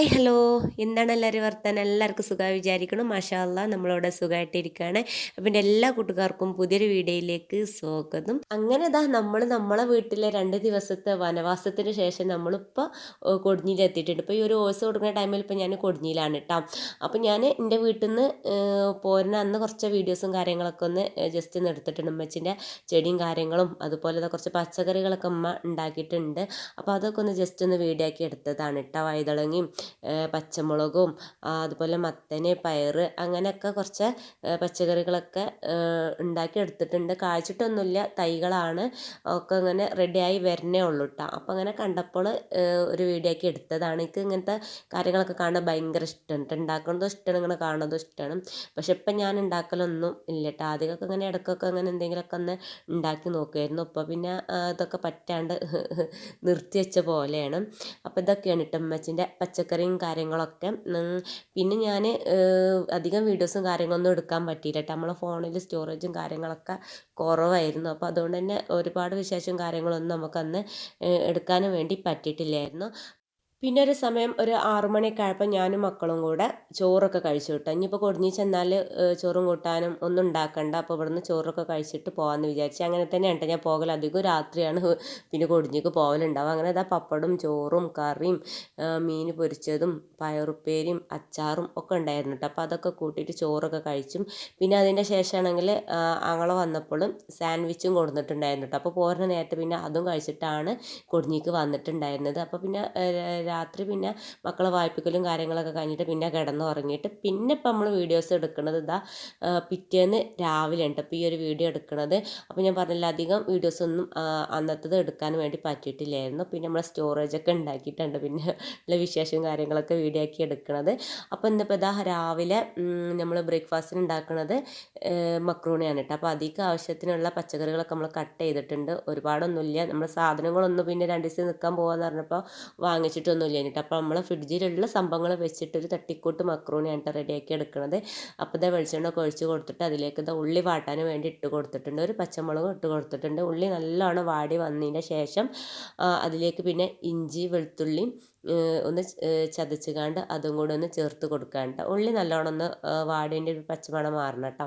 Hi hello. എന്താണ് എല്ലാവരും വർത്താനം? എല്ലാവർക്കും സുഖമായി വിചാരിക്കണം മാഷാല്ല നമ്മളവിടെ സുഖമായിട്ടിരിക്കുകയാണ്. അപ്പം എന്റെ എല്ലാ കൂട്ടുകാർക്കും പുതിയൊരു വീഡിയോയിലേക്ക് സ്വാഗതം. അങ്ങനെ ഇതാ നമ്മൾ നമ്മളെ വീട്ടിലെ രണ്ട് ദിവസത്തെ വനവാസത്തിന് ശേഷം നമ്മളിപ്പോൾ കൊടിഞ്ഞിലെത്തിയിട്ടുണ്ട്. ഇപ്പോൾ ഈ ഒരു ഓസ് കൊടുക്കുന്ന ടൈമിൽ ഇപ്പോൾ ഞാൻ കൊടിഞ്ഞിയിലാണ് കേട്ടോ അപ്പോൾ ഞാൻ എന്റെ വീട്ടിൽ നിന്ന് പോരുന്ന അന്ന് കുറച്ച് വീഡിയോസും കാര്യങ്ങളൊക്കെ ഒന്ന് ജസ്റ്റ് ഒന്ന് എടുത്തിട്ടുണ്ട്. ഉമ്മച്ചിന്റെ ചെടിയും കാര്യങ്ങളും അതുപോലെ കുറച്ച് പച്ചക്കറികളൊക്കെ ഉമ്മ ഉണ്ടാക്കിയിട്ടുണ്ട്. അപ്പോൾ അതൊക്കെ ഒന്ന് ജസ്റ്റ് ഒന്ന് വീഡിയോ ആക്കി എടുത്തതാണ് കേട്ടോ വഴുതളങ്ങിയും പച്ചമുളകും അതുപോലെ മത്തന് പയർ അങ്ങനെയൊക്കെ കുറച്ച് പച്ചക്കറികളൊക്കെ ഉണ്ടാക്കി എടുത്തിട്ടുണ്ട്. കായ്ച്ചിട്ടൊന്നുമില്ല തൈകളാണ്. ഒക്കെ ഇങ്ങനെ റെഡിയായി വരുന്നേ ഉള്ളൂ കേട്ടോ അപ്പോൾ അങ്ങനെ കണ്ടപ്പോൾ ഒരു വീഡിയോ ആക്കി എടുത്തതാണ്. എനിക്ക് ഇങ്ങനത്തെ കാര്യങ്ങളൊക്കെ കാണാൻ ഭയങ്കര ഇഷ്ടമാണ് ഉണ്ടാക്കുന്നതും ഇഷ്ടമാണ് ഇങ്ങനെ കാണുന്നതും ഇഷ്ടമാണ് പക്ഷെ ഇപ്പം ഞാൻ ഉണ്ടാക്കലൊന്നും ഇല്ല കേട്ടോ ആദ്യമൊക്കെ ഇങ്ങനെ ഇടയ്ക്കൊക്കെ അങ്ങനെ എന്തെങ്കിലുമൊക്കെ ഒന്ന് ഉണ്ടാക്കി നോക്കുമായിരുന്നു ഇപ്പോൾ പിന്നെ ഇതൊക്കെ പറ്റാണ്ട് നിർത്തി വെച്ച പോലെയാണ്. അപ്പോൾ ഇതൊക്കെയാണ് ഇട്ടമ്മച്ചിന്റെ പച്ചക്കറിയും കാര്യങ്ങളൊക്കെ. പിന്നെ ഞാൻ അധികം വീഡിയോസും കാര്യങ്ങളൊന്നും എടുക്കാൻ പറ്റിയില്ല കേട്ടോ നമ്മളെ ഫോണിൽ സ്റ്റോറേജും കാര്യങ്ങളൊക്കെ കുറവായിരുന്നു. അപ്പോൾ അതുകൊണ്ട് തന്നെ ഒരുപാട് വിശേഷം കാര്യങ്ങളൊന്നും നമുക്കന്ന് എടുക്കാനും വേണ്ടി പറ്റിയിട്ടില്ലായിരുന്നു. പിന്നെ ഒരു സമയം ഒരു ആറു മണിയൊക്കെ ആയപ്പോൾ ഞാനും മക്കളും കൂടെ ചോറൊക്കെ കഴിച്ചു വിട്ടു. ഇനിയിപ്പോൾ കൊടിഞ്ഞി ചെന്നാൽ ചോറും കൂട്ടാനും ഒന്നും ഉണ്ടാക്കണ്ട. അപ്പോൾ ഇവിടുന്ന് ചോറൊക്കെ കഴിച്ചിട്ട് പോകാമെന്ന് വിചാരിച്ചു. അങ്ങനെ തന്നെയാണ് ഞാൻ പോകൽ അധികം രാത്രിയാണ്. പിന്നെ കൊടിഞ്ഞിക്ക് പോകലുണ്ടാവും അങ്ങനെ ഇതാ പപ്പടും ചോറും കറിയും മീൻ പൊരിച്ചതും പയറുപ്പേരിയും അച്ചാറും ഒക്കെ ഉണ്ടായിരുന്നു കേട്ടോ. അപ്പോൾ അതൊക്കെ കൂട്ടിയിട്ട് ചോറൊക്കെ കഴിച്ചും. പിന്നെ അതിന്റെ ശേഷമാണെങ്കിൽ അങ്ങളെ വന്നപ്പോഴും സാൻഡ്വിച്ചും കൊടുത്തിട്ടുണ്ടായിരുന്നു കേട്ടോ. അപ്പോൾ പോരുന്ന നേരത്തെ പിന്നെ അതും കഴിച്ചിട്ടാണ് കൊടിഞ്ഞിക്ക് വന്നിട്ടുണ്ടായിരുന്നത്. അപ്പോൾ പിന്നെ രാത്രി പിന്നെ മക്കളെ വായ്പിക്കലും കാര്യങ്ങളൊക്കെ കഴിഞ്ഞിട്ട് പിന്നെ കിടന്ന് ഉറങ്ങിയിട്ട് പിന്നെ ഇപ്പം നമ്മൾ വീഡിയോസ് എടുക്കുന്നത് ഇതാ പിറ്റേന്ന് രാവിലെ ഉണ്ട് അപ്പോൾ ഈ ഒരു വീഡിയോ എടുക്കുന്നത് അപ്പോൾ ഞാൻ പറഞ്ഞില്ല അധികം വീഡിയോസ് ഒന്നും അന്നത്തത് എടുക്കാൻ വേണ്ടി പറ്റിയിട്ടില്ലായിരുന്നു. പിന്നെ നമ്മൾ സ്റ്റോറേജ് ഒക്കെ ഉണ്ടാക്കിയിട്ടുണ്ട്. പിന്നെ ഉള്ള വിശേഷവും കാര്യങ്ങളൊക്കെ വീഡിയോ ആക്കി എടുക്കുന്നത് അപ്പോൾ ഇന്നിപ്പോൾ ഇതാ രാവിലെ നമ്മൾ ബ്രേക്ക്ഫാസ്റ്റിന് ഉണ്ടാക്കുന്നത് മക്രൂണിയാണ് കേട്ടോ അപ്പോൾ അധികം ആവശ്യത്തിനുള്ള പച്ചക്കറികളൊക്കെ നമ്മൾ കട്ട് ചെയ്തിട്ടുണ്ട്. ഒരുപാടൊന്നുമില്ല. നമ്മൾ സാധനങ്ങളൊന്നും പിന്നെ രണ്ട് ദിവസം നിൽക്കാൻ പോകാമെന്ന് പറഞ്ഞപ്പോൾ വാങ്ങിച്ചിട്ടൊന്നും ഒന്നുമില്ല കേട്ടോ അപ്പോൾ നമ്മൾ ഫ്രിഡ്ജിലുള്ള സംഭവങ്ങൾ വെച്ചിട്ട് ഒരു തട്ടിക്കൂട്ട് മക്രൂണിയാണ് റെഡിയാക്കി എടുക്കുന്നത് അപ്പോൾ ഇതാ വെളിച്ചെണ്ണ ഒഴിച്ച് കൊടുത്തിട്ട് അതിലേക്ക് ഇതാ ഉള്ളി വാട്ടാൻ വേണ്ടി ഇട്ട് കൊടുത്തിട്ടുണ്ട്. ഒരു പച്ചമുളകും ഇട്ട് കൊടുത്തിട്ടുണ്ട്. ഉള്ളി നല്ലോണം വാടി വന്നതിന്റെ ശേഷം അതിലേക്ക് പിന്നെ ഇഞ്ചി വെളുത്തുള്ളിയും ഒന്ന് ചതച്ച് കാണ്ട് അതും കൂടെ ഒന്ന് ചേർത്ത് കൊടുക്കാണ്ട് ഉള്ളി നല്ലോണം ഒന്ന് വാടേന്റെ ഒരു പച്ചമണം മാറണം കേട്ടോ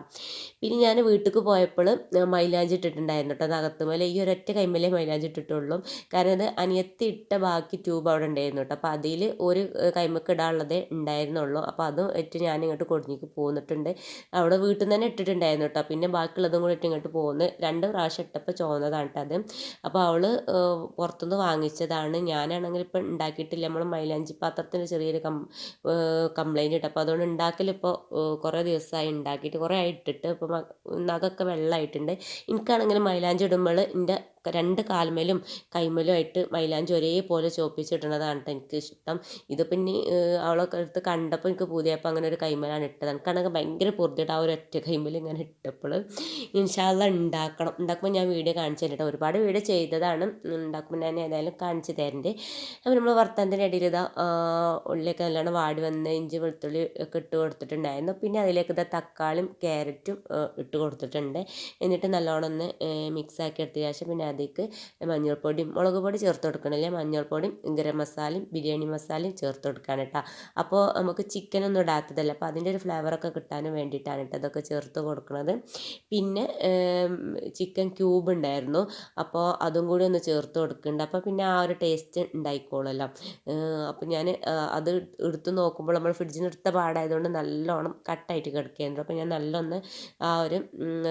പിന്നെ ഞാൻ വീട്ടിലേക്ക് പോയപ്പോൾ മൈലാഞ്ചി ഇട്ടിട്ടുണ്ടായിരുന്നു കേട്ടോ നകത്തുമേലെ ഈ ഒരൊറ്റ കൈമലേ മൈലാഞ്ചി ഇട്ടിട്ടുള്ളൂ. കാരണം അത് അനിയത്തി ഇട്ട ബാക്കി ട്യൂബ് അവിടെ ഉണ്ടായിരുന്നു കേട്ടോ അപ്പോൾ അതിൽ ഒരു കൈമക്ക് ഇടാനുള്ളതേ ഉണ്ടായിരുന്നുള്ളൂ. അപ്പോൾ അതും ഇട്ട് ഞാൻ ഇങ്ങോട്ട് കൊടുങ്ങിക്ക് പോന്നിട്ടുണ്ട്. അവിടെ വീട്ടിൽ നിന്ന് തന്നെ ഇട്ടിട്ടുണ്ടായിരുന്നു കേട്ടോ പിന്നെ ബാക്കിയുള്ളതും കൂടി ഇട്ട് ഇങ്ങോട്ട് പോകുന്നു രണ്ട് പ്രാവശ്യം ഇട്ടപ്പോൾ ചോന്നതാണ് കേട്ടോ അത്. അപ്പോൾ അവൾ പുറത്തുനിന്ന് വാങ്ങിച്ചതാണ്. ഞാനാണെങ്കിൽ ഇപ്പം ഉണ്ടാക്കിയിട്ടില്ല. നമ്മൾ മൈലാഞ്ചി പാത്രത്തിന് ചെറിയൊരു കം കംപ്ലൈന്റ് ഇട്ട് അപ്പോൾ അതുകൊണ്ട് ഉണ്ടാക്കലിപ്പോൾ കുറേ ദിവസമായി ഉണ്ടാക്കിയിട്ട് കുറേ ആയി ഇട്ടിട്ട് ഇപ്പോൾ നഖമൊക്കെ വെള്ളമായിട്ടുണ്ട് എനിക്കാണെങ്കിൽ മൈലാഞ്ചി ഇടുമ്പോൾ എന്റെ രണ്ട് കാൽമേലും കൈമേലും ആയിട്ട് മൈലാഞ്ചി ഒരേപോലെ ചോപ്പിച്ചിട്ടുള്ളതാണ് എനിക്ക് ഇഷ്ടം ഇത് പിന്നെ അവളൊക്കെ എടുത്ത് കണ്ടപ്പോൾ എനിക്ക് പുതിയപ്പോൾ അങ്ങനെ ഒരു കൈമേലാണ് ഇട്ടത്. എനിക്കാണെങ്കിൽ ഭയങ്കര പൊറുതിയിട്ട് ആ ഒരു ഒറ്റ കൈമേൽ ഇങ്ങനെ ഇട്ടപ്പോൾ ഇൻഷാല്ല ഉണ്ടാക്കണം ഉണ്ടാക്കുമ്പോൾ ഞാൻ വീഡിയോ കാണിച്ചു തരട്ടെ ഒരുപാട് വീഡിയോ ചെയ്തതാണ്. ഉണ്ടാക്കുമ്പോൾ ഞാൻ ഏതായാലും കാണിച്ചു തരണ്ട്. അപ്പോൾ നമ്മൾ വർത്തനത്തിന്റെ ഇടയിൽ ഇതാ ഉള്ളിലേക്ക് നല്ലോണം വാടി വന്ന് ഇഞ്ചി വെളുത്തുള്ളി ഒക്കെ ഇട്ട് കൊടുത്തിട്ടുണ്ടായിരുന്നു. പിന്നെ അതിലേക്ക് ഇതാ തക്കാളിയും ക്യാരറ്റും ഇട്ട് കൊടുത്തിട്ടുണ്ട്. എന്നിട്ട് നല്ലോണം ഒന്ന് മിക്സ് ആക്കി എടുത്ത ശേഷം പിന്നെ അതിലേക്ക് മഞ്ഞൾപ്പൊടിയും മുളക് പൊടി ചേർത്ത് കൊടുക്കണില്ല മഞ്ഞൾപ്പൊടിയും ഗരം മസാലയും ബിരിയാണി മസാലയും ചേർത്ത് കൊടുക്കാൻ കേട്ടോ. അപ്പോൾ നമുക്ക് ചിക്കനൊന്നും ഇടാത്തതല്ല. അപ്പോൾ അതിന്റെ ഒരു ഫ്ലേവറൊക്കെ കിട്ടാൻ വേണ്ടിയിട്ടാണ് കേട്ടോ അതൊക്കെ ചേർത്ത് കൊടുക്കുന്നത് പിന്നെ ചിക്കൻ ക്യൂബ് ഉണ്ടായിരുന്നു. അപ്പോൾ അതും കൂടി ഒന്ന് ചേർത്ത് കൊടുക്കുന്നുണ്ട് അപ്പോൾ പിന്നെ ആ ഒരു ടേസ്റ്റ് ഉണ്ടായിക്കോളുമല്ലോ. അപ്പോൾ ഞാൻ അത് എടുത്ത് നോക്കുമ്പോൾ നമ്മൾ ഫ്രിഡ്ജിൽ എടുത്ത പാടായതുകൊണ്ട് നല്ലോണം കട്ടായിട്ട് കിടക്കുകയായിരുന്നു അപ്പോൾ ഞാൻ നല്ലൊന്ന് ആ ഒരു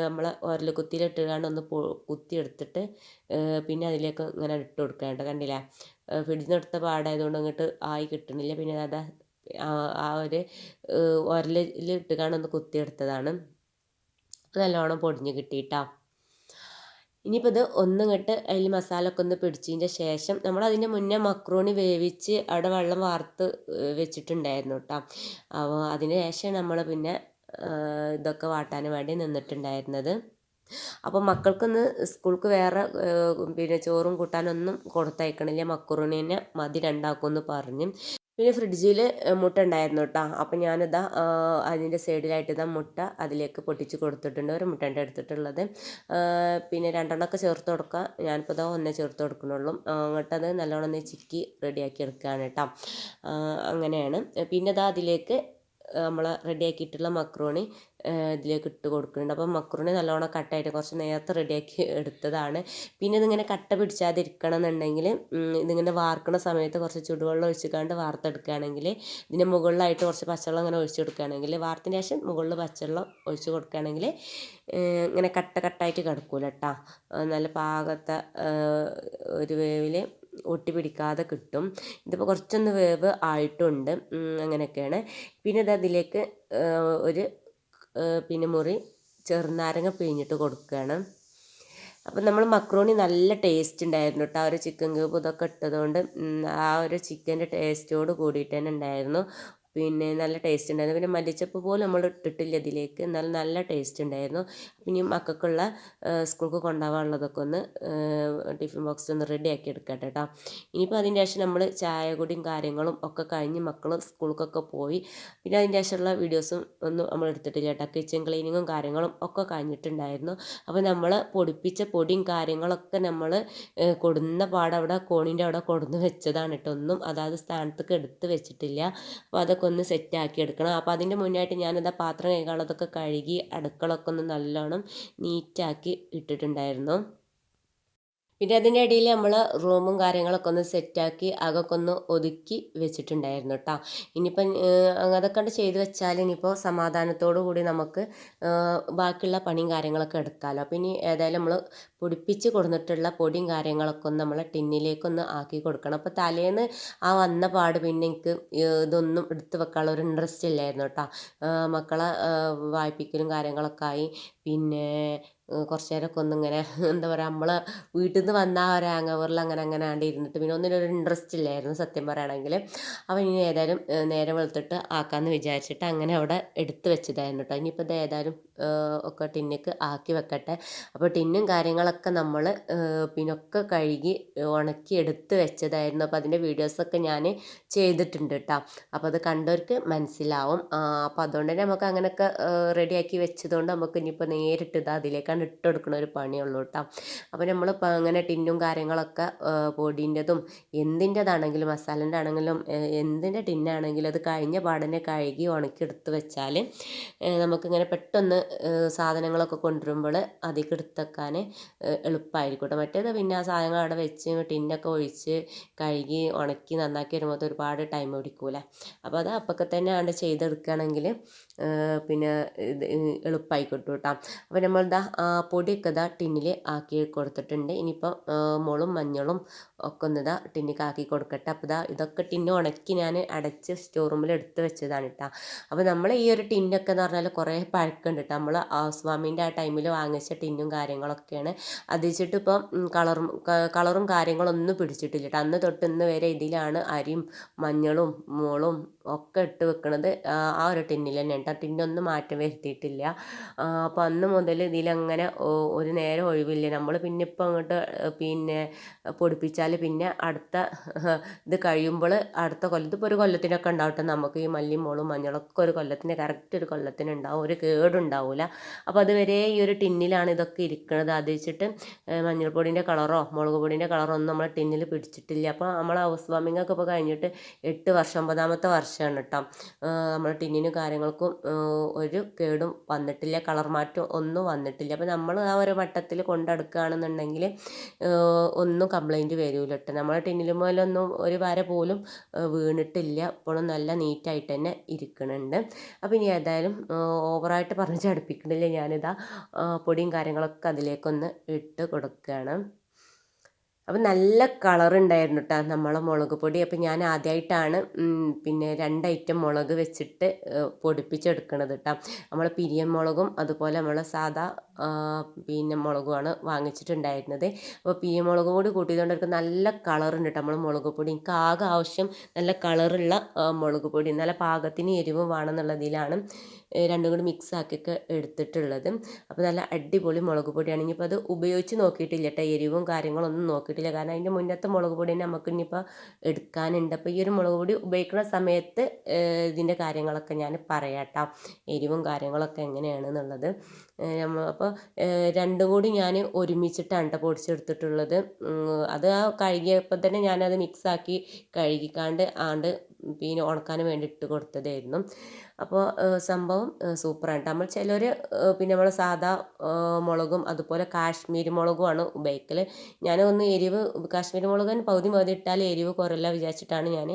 നമ്മൾ ഉരൽ കുത്തിയിലിട്ടുകൊണ്ട് ഒന്ന് കുത്തി എടുത്തിട്ട് പിന്നെ അതിലേക്ക് ഇങ്ങനെ ഇട്ട് കൊടുക്കാനുണ്ട് കണ്ടില്ലേ? ഫ്രിഡ്ജിൽ നിന്ന് എടുത്ത പാടായതുകൊണ്ട് അങ്ങോട്ട് ആയി കിട്ടണില്ല. പിന്നെ അതാ ആ ഒരു ഉരലിൽ ഇട്ടുകൊണ്ട് ഒന്ന് കുത്തിയെടുത്തതാണ്. നല്ലോണം പൊടിഞ്ഞ് കിട്ടിയിട്ടാ. ഇനിയിപ്പോൾ ഇത് ഒന്നിങ്ങോട്ട് അതിൽ മസാല ഒക്കെ ഒന്ന് പിടിച്ചതിന്റെ ശേഷം നമ്മൾ അതിന്റെ മുന്നേ മക്രോണി വേവിച്ച് അവിടെ വെള്ളം വാർത്ത് വെച്ചിട്ടുണ്ടായിരുന്നു കേട്ടോ. അപ്പോൾ അതിന് ശേഷം നമ്മൾ പിന്നെ ഇതൊക്കെ വാട്ടാൻ വേണ്ടി നിന്നിട്ടുണ്ടായിരുന്നത്. അപ്പോൾ മക്കൾക്കൊന്ന് സ്കൂൾക്ക് വേറെ പിന്നെ ചോറും കൂട്ടാനൊന്നും കൊടുത്തയക്കണില്ല. മക്രോണി തന്നെ മതി രണ്ടാക്കുമെന്ന് പറഞ്ഞു. പിന്നെ ഫ്രിഡ്ജിൽ മുട്ട ഉണ്ടായിരുന്നു കേട്ടോ അപ്പം ഞാനിതാ അതിന്റെ സൈഡിലായിട്ട് ഇതാ മുട്ട അതിലേക്ക് പൊട്ടിച്ച് കൊടുത്തിട്ടുണ്ട്. ഒരു മുട്ടേന്റെ എടുത്തിട്ടുള്ളത് പിന്നെ രണ്ടെണ്ണമൊക്കെ ചേർത്ത് കൊടുക്കുക ഞാനിപ്പോൾ ഇതാ ഒന്നേ ചേർത്ത് കൊടുക്കണുള്ളൂ അങ്ങോട്ട് അത് നല്ലോണം ഒന്ന് ചിക്കി റെഡിയാക്കി എടുക്കുകയാണ് കേട്ടോ അങ്ങനെയാണ്. പിന്നെ ഇതാ അതിലേക്ക് നമ്മൾ റെഡിയാക്കിയിട്ടുള്ള മക്രോണി ഇതിലേക്ക് ഇട്ട് കൊടുക്കുന്നുണ്ട്. അപ്പം മക്രോണി നല്ലോണം കട്ടായിട്ട് കുറച്ച് നേരത്തെ റെഡിയാക്കി എടുത്തതാണ്. പിന്നെ ഇതിങ്ങനെ കട്ട പിടിച്ചാതിരിക്കണം എന്നുണ്ടെങ്കിൽ ഇതിങ്ങനെ വാർക്കുന്ന സമയത്ത് കുറച്ച് ചുടുവെള്ളം ഒഴിച്ചിക്കാണ്ട് വാർത്തെടുക്കുകയാണെങ്കിൽ ഇതിന്റെ മുകളിലായിട്ട് കുറച്ച് പച്ചവെള്ളം ഇങ്ങനെ ഒഴിച്ചു കൊടുക്കുകയാണെങ്കിൽ വാർത്തിന്റെ ശേഷം മുകളിൽ പച്ചവെള്ളം ഒഴിച്ചു കൊടുക്കുകയാണെങ്കിൽ ഇങ്ങനെ കട്ട കട്ടായിട്ട് കിടക്കൂല കേട്ടോ നല്ല പാകത്തെ ഒരു വേവിൽ ഒട്ടി പിടിക്കാതെ കിട്ടും. ഇതിപ്പോൾ കുറച്ചൊന്ന് വേവ് ആയിട്ടുണ്ട്. അങ്ങനെയൊക്കെയാണ്. പിന്നെ ഇത് അതിലേക്ക് ഒരു പിന്നെ മുറി ചെറുനാരങ്ങ പിഴിഞ്ഞിട്ട് കൊടുക്കുകയാണ്. അപ്പം നമ്മൾ മക്രോണി നല്ല ടേസ്റ്റ് ഉണ്ടായിരുന്നു കേട്ടോ ആ ഒരു ചിക്കൻ ക്യൂബ് ഇതൊക്കെ ഇട്ടതുകൊണ്ട് ആ ഒരു ചിക്കന്റെ ടേസ്റ്റോട് കൂടിയിട്ട് തന്നെ ഉണ്ടായിരുന്നു. പിന്നെ നല്ല ടേസ്റ്റ് ഉണ്ടായിരുന്നു. പിന്നെ മല്ലിച്ചപ്പ് പോലും നമ്മൾ ഇട്ടിട്ടില്ല ഇതിലേക്ക്. എന്നാൽ നല്ല ടേസ്റ്റ് ഉണ്ടായിരുന്നു. പിന്നെ മക്കൾക്കുള്ള സ്കൂൾക്ക് കൊണ്ടുപോകാനുള്ളതൊക്കെ ഒന്ന് ടിഫിൻ ബോക്സ് ഒന്ന് റെഡി ആക്കി എടുക്കട്ടെ കേട്ടോ. ഇനിയിപ്പോൾ അതിന്റെ ശേഷം നമ്മൾ ചായ കൂടിയും കാര്യങ്ങളും ഒക്കെ കഴിഞ്ഞ് മക്കൾ സ്കൂൾക്കൊക്കെ പോയി. പിന്നെ അതിന്റെ ശേഷമുള്ള വീഡിയോസും ഒന്നും നമ്മൾ എടുത്തിട്ടില്ല കേട്ടോ. കിച്ചൺ ക്ലീനിങ്ങും കാര്യങ്ങളും ഒക്കെ കഴിഞ്ഞിട്ടുണ്ടായിരുന്നു. അപ്പോൾ നമ്മൾ പൊടിപ്പിച്ച പൊടിയും കാര്യങ്ങളൊക്കെ നമ്മൾ കൊടുന്ന പാടവിടെ കോണിന്റെ അവിടെ കൊടുന്ന് വെച്ചതാണ് കേട്ടോ. ഒന്നും അതാത് സ്ഥാനത്തേക്ക് എടുത്ത് വെച്ചിട്ടില്ല. അപ്പോൾ അതൊക്കെ ഒന്ന് സെറ്റാക്കി എടുക്കണം. അപ്പോൾ അതിന്റെ മുന്നായിട്ട് ഞാനെന്താ പാത്രം കഴുകാനുള്ളതൊക്കെ കഴുകി അടുക്കളൊക്കെ ഒന്ന് നല്ലോണം നീറ്റാക്കി ഇട്ടിട്ടുണ്ടായിരുന്നു. പിന്നെ അതിന്റെ ഇടയിൽ നമ്മൾ റൂമും കാര്യങ്ങളൊക്കെ ഒന്ന് സെറ്റാക്കി അതൊക്കെ ഒന്ന് ഒതുക്കി വെച്ചിട്ടുണ്ടായിരുന്നു കേട്ടോ ഇനിയിപ്പം അതൊക്കെ കണ്ട് ചെയ്തു വെച്ചാൽ ഇനിയിപ്പോൾ സമാധാനത്തോടു കൂടി നമുക്ക് ബാക്കിയുള്ള പണിയും കാര്യങ്ങളൊക്കെ എടുക്കാമല്ലോ അപ്പം ഇനി ഏതായാലും നമ്മൾ പൊടിപ്പിച്ച് കൊടുത്തിട്ടുള്ള പൊടിയും കാര്യങ്ങളൊക്കെ ഒന്ന് നമ്മൾ ടിന്നിലേക്കൊന്ന് ആക്കി കൊടുക്കണം. അപ്പോൾ തലേന്ന് ആ വന്ന പാട് പിന്നെ എനിക്ക് ഇതൊന്നും എടുത്ത് വെക്കാനുള്ള ഒരു ഇൻട്രസ്റ്റ് ഇല്ലായിരുന്നു കേട്ടോ മക്കളെ വായിപ്പിക്കലും കാര്യങ്ങളൊക്കെ ആയി. പിന്നെ കുറച്ച് നേരമൊക്കെ ഒന്നിങ്ങനെ എന്താ പറയുക നമ്മൾ വീട്ടിൽ നിന്ന് വന്ന ആ ഒരു ഹാങ് ഓവറിൽ അങ്ങനെ അങ്ങനെ ആണ്ട് ഇരുന്നിട്ട് പിന്നെ ഒന്നിനും ഒരു ഇൻട്രസ്റ്റ് ഇല്ലായിരുന്നു സത്യം പറയുകയാണെങ്കിൽ അവൻ ഇനി ഏതായാലും നേരെ വെളുത്തിട്ട് ആക്കാമെന്ന് വിചാരിച്ചിട്ട് അങ്ങനെ അവിടെ എടുത്ത് വെച്ചതായിരുന്നു കേട്ടോ ഇനിയിപ്പോൾ ഇത് ഏതായാലും ഒക്കെ ടിന്നൊക്കെ ആക്കി വെക്കട്ടെ. അപ്പോൾ ടിന്നും കാര്യങ്ങളൊക്കെ നമ്മൾ പിന്നൊക്കെ കഴുകി ഉണക്കി എടുത്ത് വെച്ചതായിരുന്നു. അപ്പോൾ അതിന്റെ വീഡിയോസൊക്കെ ഞാൻ ചെയ്തിട്ടുണ്ട് കേട്ടോ അപ്പോൾ അത് കണ്ടവർക്ക് മനസ്സിലാവും. അപ്പോൾ അതുകൊണ്ട് തന്നെ നമുക്ക് അങ്ങനെയൊക്കെ റെഡിയാക്കി വെച്ചതുകൊണ്ട് നമുക്ക് ഇനിയിപ്പോൾ നേരിട്ട് ഇത് അതിലേക്കാണ് ഇട്ട് കൊടുക്കുന്ന ഒരു പണിയുള്ളൂ കേട്ടോ അപ്പോൾ നമ്മൾ അങ്ങനെ ടിന്നും കാര്യങ്ങളൊക്കെ പൊടീന്റെതും എന്തിന്റെതാണെങ്കിലും മസാലന്റെ ആണെങ്കിലും എന്തിന്റെ ടിന്നാണെങ്കിലും അത് കഴിഞ്ഞ പാടനെ കഴുകി ഉണക്കി എടുത്ത് വെച്ചാൽ നമുക്കിങ്ങനെ പെട്ടെന്ന് സാധനങ്ങളൊക്കെ കൊണ്ടുവരുമ്പോൾ അതിലേക്ക് വെക്കാൻ എളുപ്പമായിരിക്കും മറ്റേത് പിന്നെ ആ സാധനങ്ങൾ അവിടെ വെച്ച് ടിന്നൊക്കെ ഒഴിച്ച് കഴുകി ഉണക്കി നന്നാക്കി വരുമ്പോൾ ഒരുപാട് ടൈം പിടിക്കില്ലേ അപ്പോൾ അത് അപ്പോഴൊക്കെ തന്നെ ചെയ്തെടുക്കുകയാണെങ്കിൽ പിന്നെ ഇത് എളുപ്പമായി കിട്ടും കേട്ടോ അപ്പോൾ നമ്മൾ ഇതാ പൊടിയൊക്കെ ഇതാ ടിന്നിൽ ആക്കി കൊടുത്തിട്ടുണ്ട്. ഇനിയിപ്പോൾ മുളും മഞ്ഞളും ഒക്കെ ഒന്ന് ഇതാ ടിന്നിക്ക് ആക്കി കൊടുക്കട്ടെ. അപ്പോൾ ഇതാ ഇതൊക്കെ ടിന്ന് ഉണക്കി ഞാൻ അടച്ച് സ്റ്റോർ റൂമിൽ എടുത്ത് വെച്ചതാണ് കേട്ടോ അപ്പോൾ നമ്മൾ ഈ ഒരു ടിന്നൊക്കെ എന്ന് പറഞ്ഞാൽ കുറേ പഴക്കമുണ്ട് കേട്ടോ നമ്മൾ ആ വാമിന്റെ ആ ടൈമിൽ വാങ്ങിച്ച ടിന്നും കാര്യങ്ങളൊക്കെയാണ്. അത് വെച്ചിട്ട് ഇപ്പം കളറും കളറും കാര്യങ്ങളൊന്നും പിടിച്ചിട്ടില്ല കേട്ടോ അന്ന് തൊട്ട് ഇന്ന് വരെ ഇതിലാണ് അരിയും മഞ്ഞളും മുളും ഒക്കെ ഇട്ട് വെക്കുന്നത് ആ ഒരു ടിന്നിൽ കേട്ടോ ഒന്നും മാറ്റം വരുത്തിയിട്ടില്ല. അപ്പോൾ അന്ന് മുതൽ ഇതിലങ്ങനെ ഒരു നേരം ഒഴിവില്ല. നമ്മൾ പിന്നെ ഇപ്പം അങ്ങോട്ട് പിന്നെ പൊടിപ്പിച്ചാൽ പിന്നെ അടുത്ത ഇത് കഴിയുമ്പോൾ അടുത്ത കൊല്ലത്ത് ഇപ്പോൾ ഒരു കൊല്ലത്തിനൊക്കെ ഉണ്ടാവട്ടെ. നമുക്ക് ഈ മല്ലി മോളും മഞ്ഞളൊക്കെ ഒരു കൊല്ലത്തിന് കറക്റ്റ് ഒരു കൊല്ലത്തിന് ഉണ്ടാവും. ഒരു കേടുണ്ടാവില്ല അപ്പോൾ അതുവരെ ഈ ഒരു ടിന്നിലാണ് ഇതൊക്കെ ഇരിക്കുന്നത് അത് വെച്ചിട്ട് മഞ്ഞൾപ്പൊടിന്റെ കളറോ മുളക് പൊടിന്റെ കളറോ ഒന്നും നമ്മൾ ടിന്നിൽ പിടിച്ചിട്ടില്ല. അപ്പോൾ നമ്മൾ ഹൗസ് വാമിങ്ങൊക്കെ ഇപ്പോൾ കഴിഞ്ഞിട്ട് എട്ട് വർഷം ഒമ്പതാമത്തെ വർഷമാണ് കേട്ടോ നമ്മൾ ടിന്നിനും കാര്യങ്ങൾക്കും ഒരു കേടും വന്നിട്ടില്ല കളർ മാറ്റം ഒന്നും വന്നിട്ടില്ല. അപ്പോൾ നമ്മൾ ആ ഒരു വട്ടത്തിൽ കൊണ്ടെടുക്കുകയാണെന്നുണ്ടെങ്കിൽ ഒന്നും കംപ്ലൈന്റ് വരില്ല കേട്ടോ നമ്മളെ ടിന്നിലും ഒരു വര പോലും വീണിട്ടില്ല. ഇപ്പോഴും നല്ല നീറ്റായിട്ട് തന്നെ ഇരിക്കുന്നുണ്ട് അപ്പോൾ ഇനി ഏതായാലും ഓവറായിട്ട് പറഞ്ഞ് ചടുപ്പിക്കുന്നില്ല ഞാനിതാ പൊടിയും കാര്യങ്ങളൊക്കെ അതിലേക്കൊന്ന് ഇട്ട് കൊടുക്കുകയാണ്. അപ്പം നല്ല കളർ ഉണ്ടായിരുന്നു കേട്ടോ നമ്മളെ മുളക് പൊടി. അപ്പം ഞാൻ ആദ്യമായിട്ടാണ് പിന്നെ രണ്ട് ഐറ്റം മുളക് വെച്ചിട്ട് പൊടിപ്പിച്ചെടുക്കണത് കേട്ടോ നമ്മൾ പിരിയൻ മുളകും അതുപോലെ നമ്മൾ സാധാ പിന്നെ മുളകുമാണ് വാങ്ങിച്ചിട്ടുണ്ടായിരുന്നത്. അപ്പോൾ പീ മുളകും കൂടി കൂട്ടിയതുകൊണ്ട് എനിക്ക് നല്ല കളറുണ്ട് കേട്ടോ നമ്മൾ മുളക് പൊടി. എനിക്ക് ആകെ ആവശ്യം നല്ല കളറുള്ള മുളക് പൊടി. നല്ല പാകത്തിന് എരിവും വേണമെന്നുള്ളതിലാണ് രണ്ടും കൂടി മിക്സ് ആക്കിയൊക്കെ എടുത്തിട്ടുള്ളത്. അപ്പോൾ നല്ല അടിപൊളി മുളക് പൊടിയാണ്. ഇനിയിപ്പോൾ അത് ഉപയോഗിച്ച് നോക്കിയിട്ടില്ല കേട്ടോ എരിവും കാര്യങ്ങളൊന്നും നോക്കിയിട്ടില്ല. കാരണം അതിന്റെ മുന്നത്തെ മുളക് പൊടി തന്നെ നമുക്ക് ഇനിയിപ്പോൾ എടുക്കാനുണ്ട്. അപ്പോൾ ഈ ഒരു മുളക് പൊടി ഉപയോഗിക്കുന്ന സമയത്ത് ഇതിന്റെ കാര്യങ്ങളൊക്കെ ഞാൻ പറയാം കേട്ടോ എരിവും കാര്യങ്ങളൊക്കെ എങ്ങനെയാണ് എന്നുള്ളത് നമ്മൾ അപ്പോൾ രണ്ടും കൂടി ഞാൻ ഒരുമിച്ചിട്ടാണ് കേട്ടോ പൊടിച്ചെടുത്തിട്ടുള്ളത്. അത് ആ കഴുകിയപ്പോൾ തന്നെ ഞാനത് മിക്സാക്കി കഴുകിക്കാണ്ട് ആണ്ട് പിന്നെ ഉണക്കാൻ വേണ്ടി ഇട്ട് കൊടുത്തതായിരുന്നു. അപ്പോൾ സംഭവം സൂപ്പറാണ്. നമ്മൾ ചിലർ പിന്നെ നമ്മൾ സാധാ മുളകും അതുപോലെ കാശ്മീരി മുളകുമാണ് ഉപയോഗിക്കൽ ഞാൻ ഒന്ന് എരിവ് കാശ്മീരി മുളക് പകുതി പകുതി ഇട്ടാൽ എരിവ് കുറയില്ല വിചാരിച്ചിട്ടാണ് ഞാൻ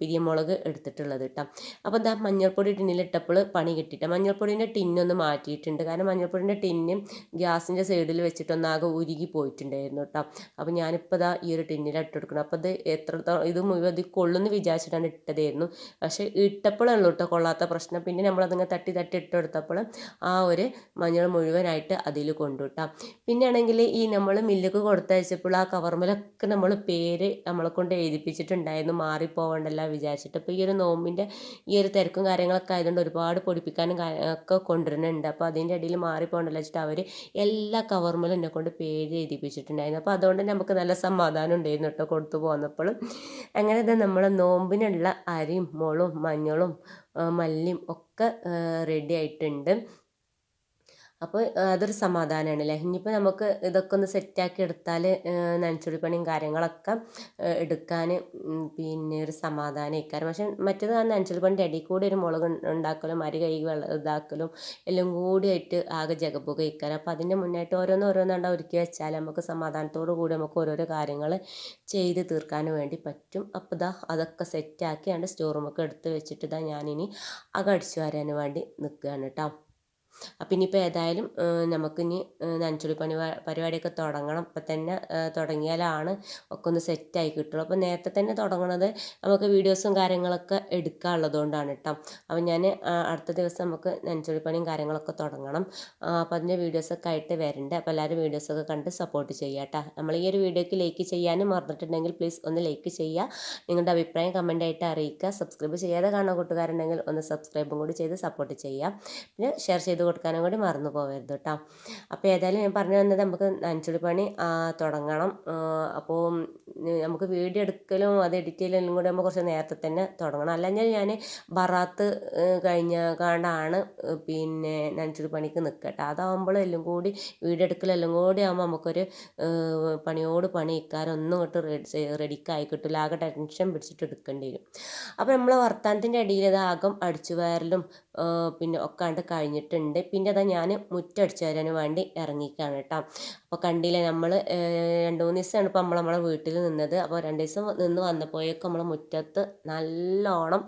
പിരിയമുളക് എടുത്തിട്ടുള്ളത് കേട്ടോ അപ്പോൾ എന്താ മഞ്ഞൾപ്പൊടി ടിന്നിലിട്ടപ്പോൾ പണി കിട്ടിയിട്ട്. മഞ്ഞൾപ്പൊടിന്റെ ടിന്നൊന്ന് മാറ്റിയിട്ടുണ്ട്. കാരണം മഞ്ഞൾപ്പൊടിന്റെ ടിന്ന് ഗ്യാസിന്റെ സൈഡിൽ വെച്ചിട്ടൊന്നാകെ ഉരുകി പോയിട്ടുണ്ടായിരുന്നു കേട്ടോ അപ്പോൾ ഞാനിപ്പോൾ ഇതാ ഈ ഒരു ടിന്നിലാണ് ഇട്ടെടുക്കണം അപ്പോൾ ഇത് എത്രത്തോളം ഇത് മുഴുവൻ ഇത് കൊള്ളുമെന്ന് വിചാരിച്ചിട്ടാണ് ഇട്ടതായിരുന്നു പക്ഷേ ഇട്ടപ്പോഴാണല്ലോ കേട്ടോ കൊള്ളാത്ത പ്രശ്നം. പിന്നെ നമ്മളതിങ്ങനെ തട്ടി തട്ടി ഇട്ട് കൊടുത്തപ്പോൾ ആ ഒരു മഞ്ഞൾ മുഴുവനായിട്ട് അതിൽ കൊണ്ടുവിട്ടാം. പിന്നെ ആണെങ്കിൽ ഈ നമ്മൾ മില്ലുക്ക് കൊടുത്തയച്ചപ്പോൾ ആ കവർമലൊക്കെ നമ്മൾ പേര് നമ്മളെ കൊണ്ട് എഴുതിപ്പിച്ചിട്ടുണ്ടായിരുന്നു. മാറിപ്പോവണ്ടല്ല വിചാരിച്ചിട്ട്. അപ്പോൾ ഈ ഒരു നോമ്പിന്റെ ഈ ഒരു തിരക്കും കാര്യങ്ങളൊക്കെ ആയതുകൊണ്ട് ഒരുപാട് പൊടിപ്പിക്കാനും ഒക്കെ കൊണ്ടുവരുന്നുണ്ട്. അപ്പോൾ അതിന്റെ ഇടയിൽ മാറിപ്പോകണ്ടല്ല വെച്ചിട്ട് അവർ എല്ലാ കവർമലും എന്നെ കൊണ്ട് പേര് എഴുതിപ്പിച്ചിട്ടുണ്ടായിരുന്നു. അപ്പോൾ അതുകൊണ്ട് നമുക്ക് നല്ല സമാധാനം ഉണ്ടായിരുന്നു കേട്ടോ കൊടുത്തു പോന്നപ്പോൾ. അങ്ങനെ ഇത് നമ്മളെ നോമ്പിനുള്ള അരിയും മുളും മഞ്ഞളും മല്ലിയും ഒക്കെ റെഡി ആയിട്ടുണ്ട്. അപ്പോൾ അതൊരു സമാധാനമാണല്ലേ ഇനിയിപ്പോൾ നമുക്ക് ഇതൊക്കെ ഒന്ന് സെറ്റാക്കി എടുത്താൽ നനച്ചുടി പണിയും കാര്യങ്ങളൊക്കെ എടുക്കാൻ പിന്നെ ഒരു സമാധാനം ഇക്കാരം പക്ഷെ മറ്റേത് ആ നനച്ചുടി പണിന്റെ ഇടയിൽ കൂടി ഒരു മുളക് ഉണ്ടാക്കലും അരി കഴുകി വെള്ളം ഇതാക്കലും എല്ലാം കൂടി ആയിട്ട് ആകെ ജഗപ്പുക ഇക്കാരം അപ്പോൾ അതിന്റെ മുന്നായിട്ട് ഓരോന്ന് ഓരോന്നുണ്ട ഒരുക്കി വെച്ചാൽ നമുക്ക് സമാധാനത്തോടു കൂടി നമുക്ക് ഓരോരോ കാര്യങ്ങൾ ചെയ്ത് തീർക്കാൻ വേണ്ടി പറ്റും. അപ്പോൾ ഇതാ അതൊക്കെ സെറ്റാക്കിയാണ്ട് സ്റ്റോർ റൂമൊക്കെ എടുത്ത് വെച്ചിട്ട് ഇതാ ഞാനിനി അകടിച്ചു വരാൻ വേണ്ടി നിൽക്കുകയാണ് കേട്ടോ അപ്പം ഇനിയിപ്പോൾ ഏതായാലും നമുക്കിനി നനച്ചുളി പണി പരിപാടിയൊക്കെ തുടങ്ങണം. ഇപ്പം തന്നെ തുടങ്ങിയാലാണ് ഒക്കെ ഒന്ന് സെറ്റായി കിട്ടുള്ളൂ. അപ്പോൾ നേരത്തെ തന്നെ തുടങ്ങണത് നമുക്ക് വീഡിയോസും കാര്യങ്ങളൊക്കെ എടുക്കാനുള്ളതുകൊണ്ടാണ് കേട്ടോ അപ്പം ഞാൻ അടുത്ത ദിവസം നമുക്ക് നനച്ചുളി പണിയും കാര്യങ്ങളൊക്കെ തുടങ്ങണം. അപ്പോൾ അതിന്റെ വീഡിയോസൊക്കെ ആയിട്ട് വരണ്ട്. അപ്പോൾ എല്ലാവരും വീഡിയോസൊക്കെ കണ്ട് സപ്പോർട്ട് ചെയ്യുക കേട്ടോ നമ്മൾ ഈ ഒരു വീഡിയോക്ക് ലൈക്ക് ചെയ്യാനും മറന്നിട്ടുണ്ടെങ്കിൽ പ്ലീസ് ഒന്ന് ലൈക്ക് ചെയ്യുക നിങ്ങളുടെ അഭിപ്രായം കമന്റ് ആയിട്ട് അറിയിക്കുക. സബ്സ്ക്രൈബ് ചെയ്യാതെ കാണുന്ന കൂട്ടുകാരുണ്ടെങ്കിൽ ഒന്ന് സബ്സ്ക്രൈബും കൂടി ചെയ്ത് സപ്പോർട്ട് ചെയ്യുക പിന്നെ ഷെയർ ചെയ്ത് കൊടുക്കാനും കൂടി മറന്നു പോകരുത് കേട്ടോ അപ്പോൾ ഏതായാലും ഞാൻ പറഞ്ഞു വന്നത് നമുക്ക് നനച്ചുള്ളി പണി തുടങ്ങണം. അപ്പോൾ നമുക്ക് വീഡിയോ എടുക്കലും അത് എഡിറ്റ് ചെയ്യലും കൂടി നമ്മൾ കുറച്ച് നേരത്തെ തന്നെ തുടങ്ങണം. അല്ലെങ്കിൽ ഞാൻ ബറാത്ത് കഴിഞ്ഞ കാണ്ടാണ് പിന്നെ നനച്ചുള്ളി പണിക്ക് നിൽക്കട്ടെ അതാവുമ്പോൾ എല്ലാം കൂടി വീഡിയോ എടുക്കലെല്ലാം കൂടി ആകുമ്പോൾ നമുക്കൊരു പണിയോട് പണി ഇക്കാരൊന്നും ഇങ്ങോട്ട് റെഡി റെഡിക്കായി കിട്ടില്ല ആകെ ടെൻഷൻ പിടിച്ചിട്ട് എടുക്കേണ്ടി വരും. അപ്പോൾ നമ്മൾ വർത്താനത്തിന്റെ ഇടയിൽ ഇതാകും ആകം അടിച്ചു വാരലും ആ, പിന്നെ ഒക്കെ കണ്ട് കഴിഞ്ഞിട്ടുണ്ട്. പിന്നെ അതാ ഞാൻ മുറ്റടിച്ചു വരാൻ വേണ്ടി ഇറങ്ങിക്കാണ് കേട്ടോ. അപ്പോൾ കണ്ടില്ലേ നമ്മൾ രണ്ട് മൂന്ന് ദിവസമാണ് ഇപ്പോൾ നമ്മൾ നമ്മളെ വീട്ടിൽ നിന്നത്. അപ്പോൾ രണ്ട് ദിവസം നിന്ന് വന്നപ്പോഴേക്കും നമ്മളെ മുറ്റത്ത് നല്ലോണം